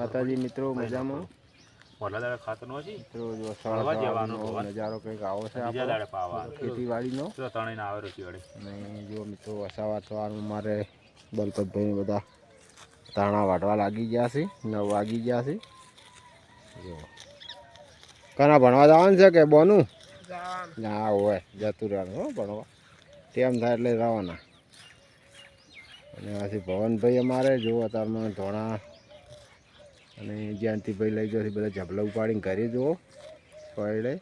માતાજી મિત્રો મજામાં? પહેલા દાડે ખાતરનો છે મિત્રો જો ફરવા જવાનું નજારો કંઈક આવો છે બીજા દાડે પાવા ખેતીવાડીનો? તો ત્રણેય આવે છે વડે. અને જો મિત્રો સવારમાં મારે દલપતભાઈ બધા તાણા વાટવા લાગી ગયા છે નવ વાગી ગયા છે. જો. કના ભણવા જવાનું છે કે બોનું? ના હોય જતું રહેવાનું હો ભણવા. ટેમ થાય એટલે રહેવાના અને પછી ભવનભાઈ અમારે જો અત્યારમાં ધોણા અને જ્યાંથી ભાઈ લઈ જશે બધા ઝબલા ઉપાડીને ઘરે જુઓ. પડે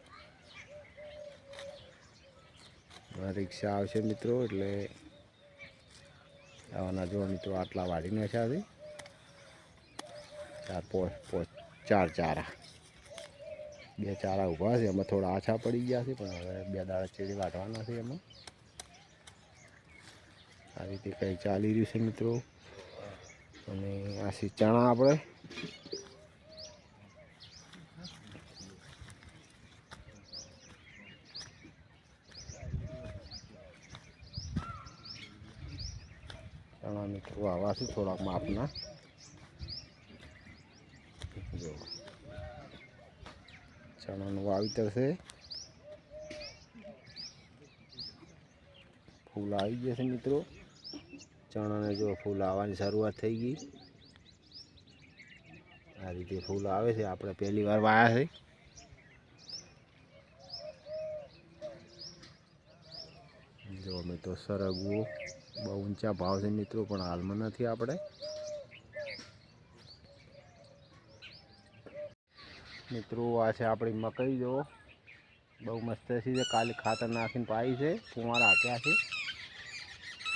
રિક્ષા આવશે મિત્રો, એટલે આવવાના જો મિત્રો, આટલા વાળી નાખ્યા છે. ચાર પોચ ચાર ચારા. બે ચારા ઊભા છે, એમાં થોડા આછા પડી ગયા છે, પણ હવે બે દાડા ચેડી વાટવાના છે એમાં. આ રીતે કંઈ ચાલી રહ્યું છે મિત્રો. અને આ સી ચણા આપણે ચણા મિત્રો આવા છે થોડાક માપના જો ચણાનું વાવેતર છે ફૂલ આવી ગયા છે મિત્રો ચણાને જો ફૂલ આવવાની શરૂઆત થઈ ગઈ આ રીતે ફૂલ આવે છે આપણે પહેલી વાર વાયા છે જો મિત્રો સરગવો બહુ ઊંચા ભાવ છે મિત્રો, પણ હાલમાં નથી આપણે. મિત્રો, આ છે આપણી મકઈ જો બહુ મસ્ત છે કાલે ખાતર નાખીને પાઈ છે. કુંવાર આપ્યા છે.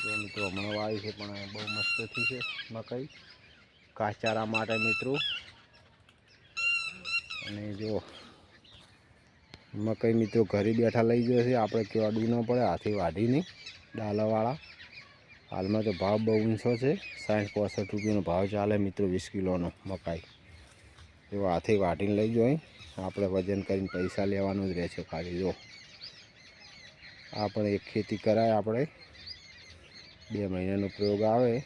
જો મિત્રો, હમણાં વાવી છે, પણ બહુ મસ્ત થઈ છે મકઈ. ઘાસચારા માટે, મિત્રો. અને જો, મકઈ મિત્રો ઘરે બેઠા લઈ જશે આપણે કેવાડવું ન પડે, હાથી વાઢીને ડાલાવાળા હાલમાં તો ભાવ બહુ ઊંચો છે. સાઠ પોસઠ રૂપિયાનો ભાવ ચાલે મિત્રો વીસ કિલોનો મકાઈ. એવો હાથે વાટીને લઈ જાય આપણે વજન કરીને પૈસા લેવાનું જ રહે છે ખાલી, જો. આપણે એક ખેતી કરાય આપણે. બે મહિનાનો પ્રયોગ આવે.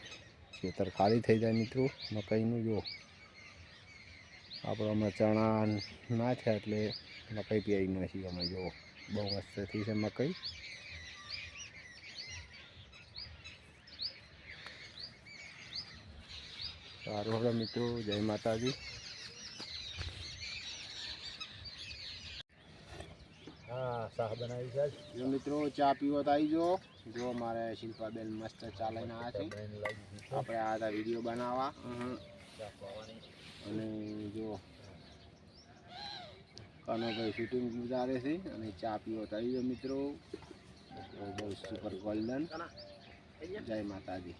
ખેતર ખાલી થઈ જાય મિત્રો મકાઈનું, જો. આપણે અમે ચણા ના છે એટલે મકાઈ પીઆઈ નથી અમે, જો. બહુ મસ્ત થઈ છે મકાઈ. સારું હવે મિત્રો જય માતાજી. હા શાહ બનાવી છે. જો મિત્રો ચા પીવો તો આવી જો જો મારે શિલ્પાબેન મસ્ત ચા લઈને આવ્યા છે. આપણે આ હતા વીડિયો બનાવવા. અને જો કનોભાઈ શૂટિંગ ગુજારે છે અને ચા પીવો તો આવી મિત્રો. બહુ સુપર ગોલ્ડન જય માતાજી.